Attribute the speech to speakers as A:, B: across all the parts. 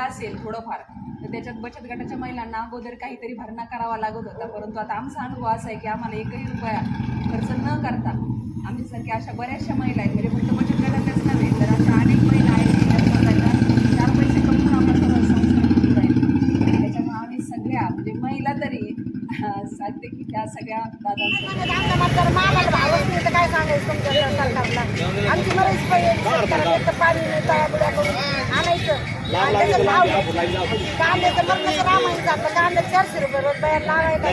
A: महिला असेल थोडंफार तर त्याच्यात बचत गटाच्या महिलांना अगोदर काहीतरी भरणा करावा लागत होता. परंतु आता आमचा अनुभव असा आहे की आम्हाला एकही रुपया खर्च न करता आमच्यासारख्या अशा बऱ्याचशा महिला आहेत म्हणजे की त्या सगळ्या दादांसोबत.
B: काय सांगायचं तुमच्या सरकारला? आमची पाहिजे पाणी नाही करून आणायचं. भाव. कांद्याचं कांदा चारशे रुपये लावायला?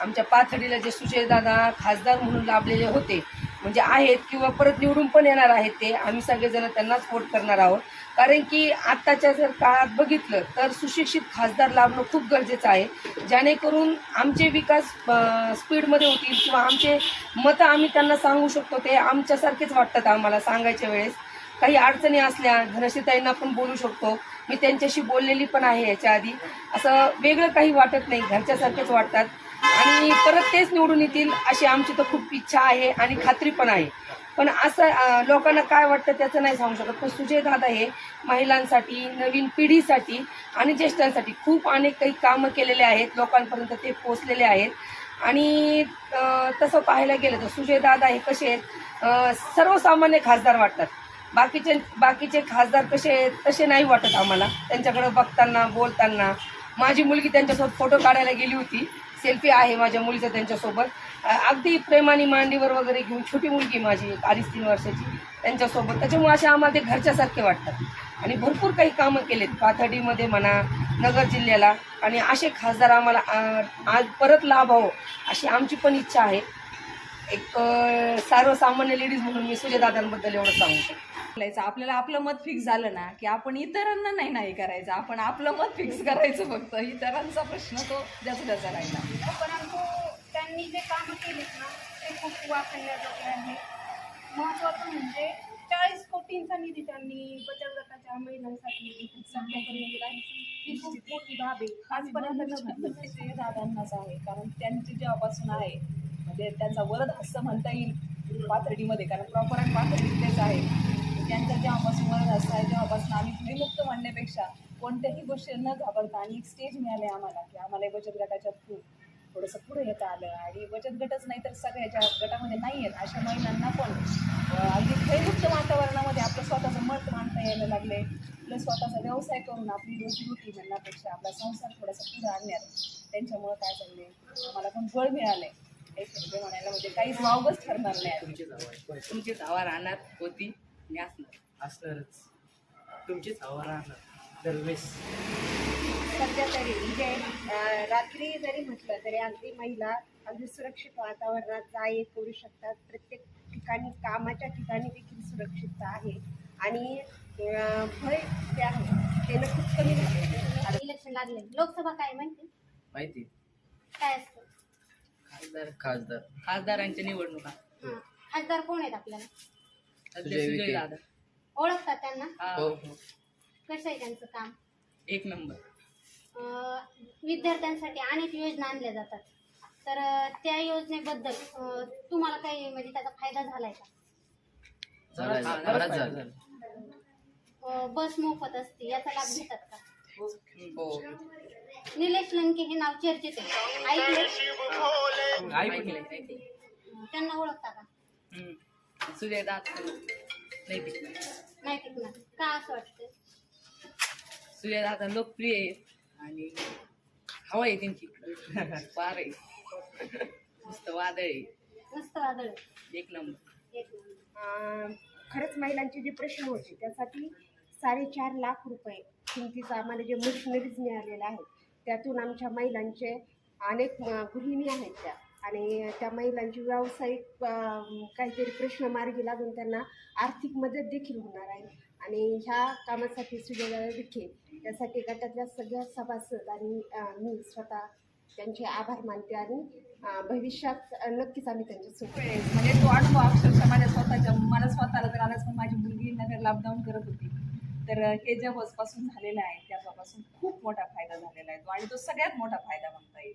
C: आमच्या पाथडीला जे सुजयदादा खासदार म्हणून लाभलेले होते म्हणजे आहेत किंवा परत निवडून पण येणार आहेत ते आम्ही सगळेजण त्यांनाच वोट करणार आहोत. कारण की आत्ताच्या जर काळात बघितलं तर सुशिक्षित खासदार लाभणं खूप गरजेचं आहे. जेणेकरून आमचे विकास स्पीडमध्ये होतील किंवा आमचे मतं आम्ही त्यांना सांगू शकतो ते आमच्यासारखेच वाटतात आम्हाला सांगायच्या वेळेस. काही अडचणी असल्या धनश्रीताईंना पण बोलू शकतो. मी त्यांच्याशी बोललेली पण आहे याच्या आधी. असं वेगळं काही वाटत नाही घरच्यासारखेच वाटतात. आणि परत तेच निवडून येतील अशी आमची तर खूप इच्छा आहे आणि खात्री पण आहे. पण असं लोकांना काय वाटतं त्याचं नाही सांगू शकत. पण सुजय दादा हे महिलांसाठी नवीन पिढीसाठी आणि ज्येष्ठांसाठी खूप अनेक काही कामं केलेले आहेत. लोकांपर्यंत ते पोचलेले आहेत. आणि तसं पाहायला गेलं तर सुजय दादा हे कसे आहेत? सर्वसामान्य खासदार वाटतात. बाकीचे बाकीचे खासदार कसे आहेत तसे नाही वाटत आम्हाला. त्यांच्याकडे बघताना बोलताना. माझी मुलगी त्यांच्यासोबत फोटो काढायला गेली होती. सेल्फी आहे माझ्या मुलीचा त्यांच्यासोबत. अगदी प्रेमाने मांडीवर वगैरे घेऊन छोटी मुलगी माझी एक अडीच तीन वर्षाची त्यांच्यासोबत. त्याच्यामुळे असे आम्हाला ते घरच्यासारखे वाटतात. आणि भरपूर काही कामं केलेत पाथर्डीमध्ये म्हणा नगर जिल्ह्याला. आणि असे खासदार आम्हाला आज परत लाभ हवं अशी आमची पण इच्छा आहे. एक सर्वसामान्य लेडीज म्हणून मी सूर्यदादांबद्दल एवढं सांगू शकते
A: आपल्याला आपलं मत फिक्स झालं ना की आपण इतरांना नाही नाही करायचं आपण आपलं मत फिक्स करायचं फक्त. इतरांचा प्रश्न तो जास्त त्याचा राहिला.
B: परंतु त्यांनी जे कामं केलीत ना ते खूप वाचण्याजोगे आहे. महत्वाचं म्हणजे चाळीस कोटींचा निधी त्यांनी बचत गटाच्या महिलांसाठी सध्या आहे ही खूप मोठी बाब आहे. आजपर्यंत
A: दादांनाच आहे कारण त्यांची जेव्हापासून आहे म्हणजे त्यांचा वरद असं म्हणता येईल पाथर्डीमध्ये कारण प्रॉपर आणि पाथर्डी तेच आहे. त्यांचा जेव्हापासून वरद असं आहे तेव्हापासून आम्ही विमुक्त म्हणण्यापेक्षा कोणत्याही गोष्टी न घाबरता आणि एक स्टेज मिळाले आम्हाला की आम्हाला बचत गटाच्या थ्रू थोडंसं पुढे येता आलं. आणि बचत गटच नाही तर सगळ्याच्या गटामध्ये नाही आहेत अशा महिलांना पण अगदी भयमुक्त वातावरणामध्ये आपलं स्वतःचं मत मांडता यायला लागले. आपलं स्वतःचा व्यवसाय करून आपली रोजीरोटी म्हणण्यापेक्षा आपला संसार थोडासा पुढे आणण्यात त्यांच्यामुळं काय चालले मला पण बळ आहे एक शब्द म्हणायला म्हणजे काहीच वावगच ठरणार नाही
C: तुमचीच हवा राहणार होती आणि असणार.
D: असणारच. तुमचीच हवा राहणार. दरवेळेस.
B: सध्या तरी म्हणजे अं, रात्री जरी म्हटलं तरी अगदी महिला अगदी सुरक्षित वातावरणात जा ये करू शकतात. प्रत्येक ठिकाणी कामाच्या ठिकाणी देखील सुरक्षितता आहे. आणि अं, भय जे आहे ते नक्कीच कमी झाले
E: इलेक्शन लागले. लोकसभा काय माहिती?
D: माहिती.
E: काय असतं?
D: खासदार खासदार.
C: खासदारांच्या निवडणुका.
E: हं. खासदार कोण आहेत आपल्याला?
C: सध्या
D: सुजय विखे.
C: सुजय दादा
E: ओळखतात त्यांना?
C: हा,
D: हो. हो
E: कसं आहे त्यांचं काम?
C: एक नंबर.
E: अं, विद्यार्थ्यांसाठी अनेक योजना आणल्या जातात. तर अं, त्या योजनेबद्दल अं, तुम्हाला काही म्हणजे त्याचा फायदा झालाय का?
D: झाला
C: हा,
D: बराच
C: बराच
D: झाला
E: अं, बस मोफत असते याचा लाभ घेतात का?
D: हो.
E: निलेश लंके हे नाव चर्चेत आहे. ऐकले अं, त्यांना ओळखता का.
C: सुजय दादा नाही पिकणार
E: नाही टिकणार. का असं वाटतं
C: सुजय दादा लोकप्रिय आहेत आणि हवा आहे त्यांची फार आहे. मस्त वादळ आहे.
E: मस्त वादळ आहे.
C: एक नंबर.
E: एक मिनिट.
B: अं, खरंच महिलांचे जे प्रश्न होते त्यासाठी साडेचार लाख रुपये किमतीचं आम्हाला जे मशिनरीज मिळालेले आहेत त्यातून आमच्या महिलांचे अनेक अं, गृहिणी आहेत त्या. आणि त्या महिलांची व्यावसायिक काहीतरी प्रश्न मार्गी लागून त्यांना आर्थिक मदत देखील होणार आहे. आणि ह्या कामासाठी सुजयदादा विखे त्यासाठी गटातल्या सगळ्या सभासद आणि मी स्वतः त्यांचे आभार मानते आणि भविष्यात नक्कीच आम्ही त्यांच्यासोबत
A: म्हणजे तो अनुभव अक्षरशः माझ्या स्वतःच्या मला स्वतःला तर आलाच पण माझी मुलगी नगर लॉकडाऊन करत होती. तर हे ज्या बसपासून झालेलं आहे त्यापासून खूप मोठा फायदा झालेला आहे तो. आणि तो सगळ्यात मोठा फायदा म्हणता येईल.